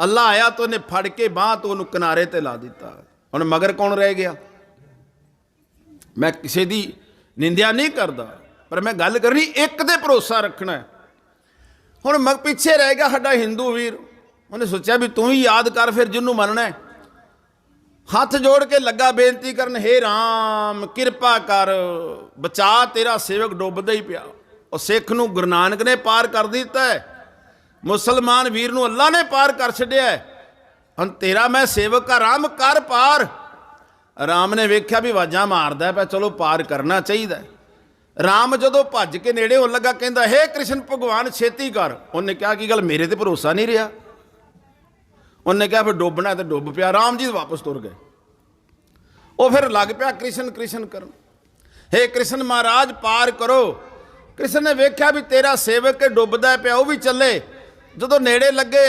ਅੱਲਾ ਆਇਆ ਤਾਂ ਉਹਨੇ ਫੜ ਕੇ ਬਾਹ ਤੋਂ ਉਹਨੂੰ ਕਿਨਾਰੇ ਤੇ ਲਾ ਦਿੱਤਾ। ਹੁਣ ਮਗਰ ਕੌਣ ਰਹਿ ਗਿਆ? ਮੈਂ ਕਿਸੇ ਦੀ ਨਿੰਦਿਆ ਨਹੀਂ ਕਰਦਾ, ਪਰ ਮੈਂ ਗੱਲ ਕਰਨੀ ਇੱਕ ਤੇ ਭਰੋਸਾ ਰੱਖਣਾ ਹੁਣ ਮਗ ਪਿੱਛੇ ਰਹਿ ਗਿਆ ਸਾਡਾ ਹਿੰਦੂ ਵੀਰ। ਉਹਨੇ ਸੋਚਿਆ ਵੀ ਤੂੰ ਹੀ ਯਾਦ ਕਰ ਫਿਰ ਜਿਹਨੂੰ ਮੰਨਣਾ ਹੱਥ ਜੋੜ ਕੇ ਲੱਗਾ ਬੇਨਤੀ ਕਰਨ, ਹੇ ਰਾਮ, ਕਿਰਪਾ ਕਰ, ਬਚਾ ਤੇਰਾ ਸੇਵਕ ਡੁੱਬਦਾ ਹੀ ਪਿਆ। ਉਹ ਸਿੱਖ ਨੂੰ ਗੁਰੂ ਨਾਨਕ ਨੇ ਪਾਰ ਕਰ ਦਿੱਤਾ ਹੈ। ਮੁਸਲਮਾਨ ਵੀਰ ਨੂੰ ਅੱਲਾ ਨੇ ਪਾਰ ਕਰ ਛੱਡਿਆ ਹੁਣ ਤੇਰਾ ਮੈਂ ਸੇਵਕ ਆ ਰਾਮ ਕਰ ਪਾਰ। ਰਾਮ ਨੇ ਵੇਖਿਆ ਵੀ ਵਾਜਾਂ ਮਾਰਦਾ ਪਿਆ ਚਲੋ ਪਾਰ ਕਰਨਾ ਚਾਹੀਦਾ ਰਾਮ ਜਦੋਂ ਭੱਜ ਕੇ ਨੇੜੇ ਹੋਣ ਲੱਗਾ, ਕਹਿੰਦਾ, ਹੇ ਕ੍ਰਿਸ਼ਨ ਭਗਵਾਨ, ਛੇਤੀ ਕਰ। ਉਹਨੇ ਕਿਹਾ, ਕੀ ਗੱਲ, ਮੇਰੇ ਤੇ ਭਰੋਸਾ ਨਹੀਂ ਰਿਹਾ? ਉਹਨੇ ਕਿਹਾ, ਫਿਰ ਡੁੱਬਣਾ ਤੇ ਡੁੱਬ ਪਿਆ। ਰਾਮ ਜੀ ਵਾਪਸ ਤੁਰ ਗਏ। ਉਹ ਫਿਰ ਲੱਗ ਪਿਆ, ਕ੍ਰਿਸ਼ਨ ਕ੍ਰਿਸ਼ਨ ਕਰਨ ਹੇ ਕ੍ਰਿਸ਼ਨ ਮਹਾਰਾਜ, ਪਾਰ ਕਰੋ। ਕ੍ਰਿਸ਼ਨ ਨੇ ਵੇਖਿਆ ਵੀ ਤੇਰਾ ਸੇਵਕ ਡੁੱਬਦਾ ਪਿਆ, ਉਹ ਵੀ ਚੱਲੇ। ਜਦੋਂ ਨੇੜੇ ਲੱਗੇ